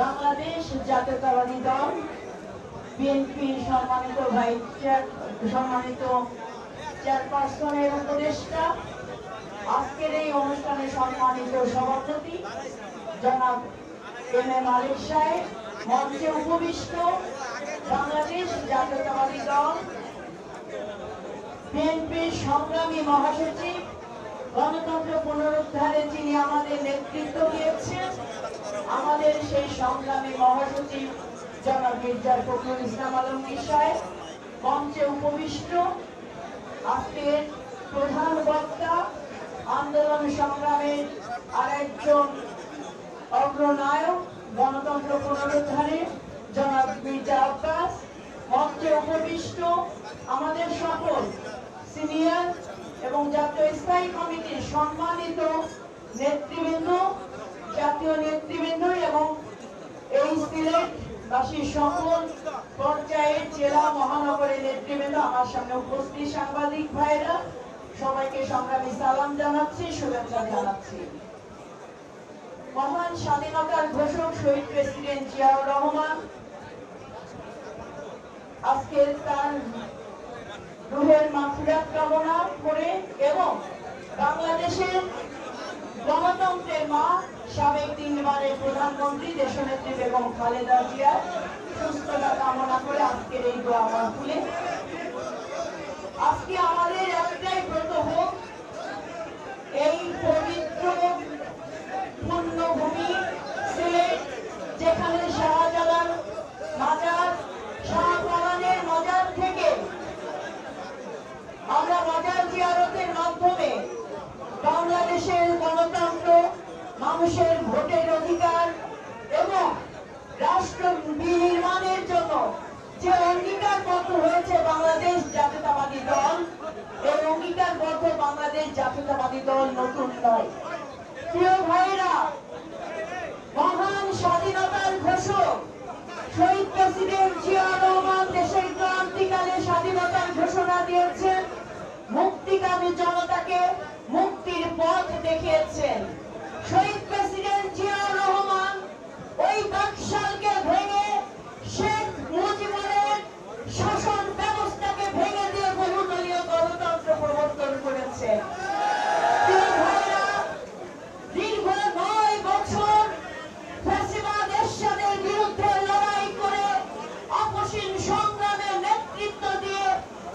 বাংলাদেশ জাতীয়তাবাদী দল বিএনপির সম্মানিত ভাইস চেয়ার, সম্মানিত চেয়ারপারসনের উপদেষ্টা, আজকের এই অনুষ্ঠানে সম্মানিত সভাপতি জনাব এম এ মালিক সাহেব, মঞ্চে উপবিষ্ট বাংলাদেশ জাতীয়তাবাদী দল বিএনপির সংগ্রামী মহাসচিব, গণতন্ত্র পুনরুদ্ধারে যিনি আমাদের নেতৃত্ব দিয়েছেন আমাদের সেই সংগ্রামী মহাসচিব জনাব মির্জার ফখরুল ইসলাম আলমগীর সাহেব মঞ্চে উপবিষ্ট আজকের প্রধান বক্তা, আন্দোলন সংগ্রামের আরেকজন অগ্রনায়ক, গণতন্ত্র পুনরুদ্ধারে জনাব মির্জা আব্বাস, মঞ্চে উপবিষ্ট আমাদের সকল সিনিয়র এবং জাতীয় স্থায়ী কমিটির সম্মানিত নেতৃবৃন্দ জাতীয় নেতৃবৃন্দ এবং এই সিলেটবাসী সকল পর্যায়ের জেলা মহানগরের নেতৃবৃন্দ, আমার সামনে উপস্থিত সাংবাদিক ভাইরা সবাইকে সংগ্রামী সালাম জানাচ্ছি, শুভেচ্ছা জানাচ্ছি। মহান স্বাধীনতার ঘোষক শহীদ প্রেসিডেন্ট জিয়াউর রহমান আজকে তার রুহের মাফিরাত কামনা করে এবং বাংলাদেশের গণতন্ত্রের মা সাবেক তিনবারের প্রধানমন্ত্রী, দেশনেত্রী বেগম খালেদা জিয়ার সুস্থতা কামনা করে আজকের এই দোয়া মাহফিলে আজকে আমাদের একটাই ব্রত হোক, এই পবিত্র পুণ্যভূমি সিলেট, যেখানে শাহজালাল মাজার, শাহজালালের মাজার থেকে আমরা মাজার জিয়ারতের মাধ্যমে বাংলাদেশের মানুষের ভোটের অধিকার এবং রাষ্ট্র বিনির্মাণের জন্য যে অঙ্গীকারবদ্ধ হয়েছে বাংলাদেশ জাতীয়তাবাদী দল এই অঙ্গীকারবদ্ধ বাংলাদেশ জাতীয়তাবাদী দল নতুন নয় প্রিয় ভাইরা মহান স্বাধীনতার ঘোষক শহীদ প্রেসিডেন্ট জিয়া রহমান দেশের ক্রান্তিকালে স্বাধীনতার ঘোষণা দিয়েছেন মুক্তিকামী জনতাকে মুক্তির পথ দেখিয়েছেন শহীদ প্রেসিডেন্ট জিয়া রহমান ওই বাকশালকে ভেঙে শেখ মুজিবুরের শাসন ব্যবস্থাকে ভেঙে দিয়ে বহুদলীয় গণতন্ত্র প্রবর্তন করেছেন প্রিয় ভাইরা, দীর্ঘ নয় বছর ফ্যাসিবাদ এরশাদের বিরুদ্ধে লড়াই করে অপসীম সংগ্রামের নেতৃত্ব দিয়ে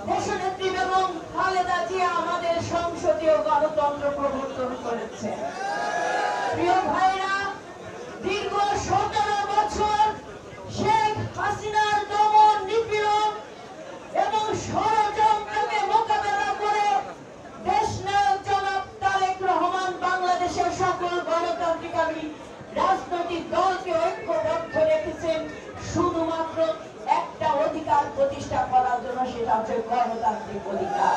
দেশনেত্রী বেগম খালেদা জিয়া আমাদের সংসদীয় গণতন্ত্র প্রবর্তন করেছে। প্রিয় ভাইরা, দীর্ঘ সতেরো বছর শেখ হাসিনার দমন নিপীড়ন এবং ষড়যন্ত্রকে মোকাবেলা করে দেশ নায়ক জনাব তারেক রহমান বাংলাদেশের সকল গণতান্ত্রিকামী রাজনৈতিক দলকে ঐক্যবদ্ধ রেখেছেন। শুধুমাত্র একটা অধিকার প্রতিষ্ঠা করার জন্য সেটা হচ্ছে গণতান্ত্রিক অধিকার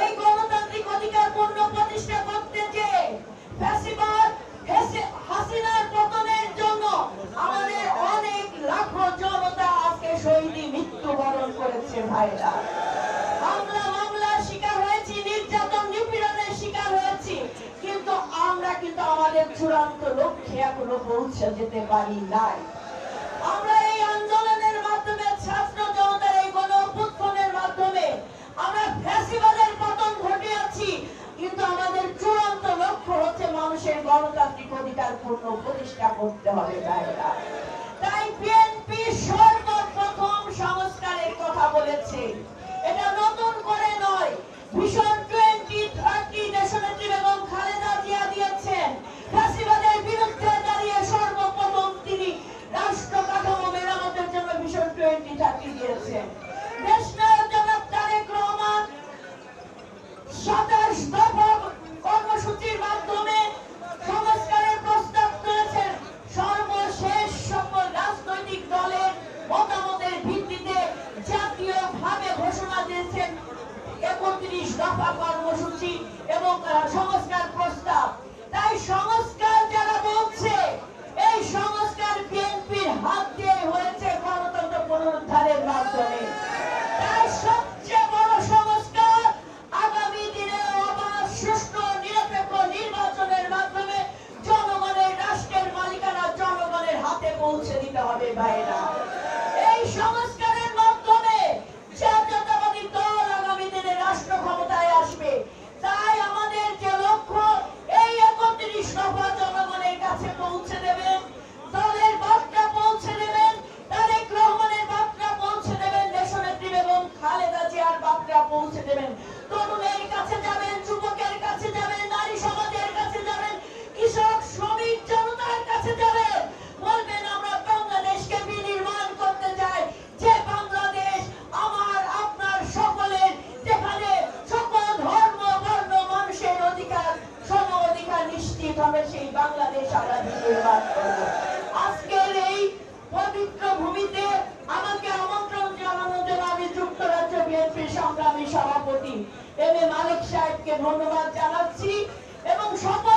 এই গণতান্ত্রিক অধিকার পূর্ণ প্রতিষ্ঠা করতে যে ফ্যাসিবাদ হেসে- হাসিনার পতনের জন্য আমাদের অনেক লাখো জনতা আজকে শহীদী মৃত্যুবরণ ভাইরা হামলা মামলার শিকার হয়েছি, নির্যাতন, নিপীড়নের শিকার হয়েছি। কিন্তু আমরা কিন্তু আমাদের চূড়ান্ত লক্ষ্যে এখনও পৌঁছে যেতে পারি নাই। আমরা এই আন্দোলনের মাধ্যমে, ছাত্র জনতার এই গণ অভ্যুত্থানের মাধ্যমে আমরা ফ্যাসিবাদের পতন ঘটিয়েছি। কিন্তু আমাদের চূড়ান্ত লক্ষ্য হচ্ছে মানুষের গণতান্ত্রিক অধিকার পূর্ণ প্রতিষ্ঠা করতে হবে তাই একত্রিশ দফা কর্মসূচি এবং সংস্কার প্রস্তাব। তাই সংস্কার যারা বলছে, এই সংস্কার বিএনপির হাত দিয়ে হয়েছে গণতন্ত্র পুনরুদ্ধারের মাধ্যমে। জনগণের রাষ্ট্রের মালিকানা জনগণের হাতে পৌঁছে দিতে হবে ভাইরা ভূমিতে আমাকে আমন্ত্রণ জানানোর জন্য আমি যুক্তরাজ্য বিএনপি সংগ্রামী সভাপতি এম এ মালিক সাহেবকে ধন্যবাদ জানাচ্ছি এবং সকল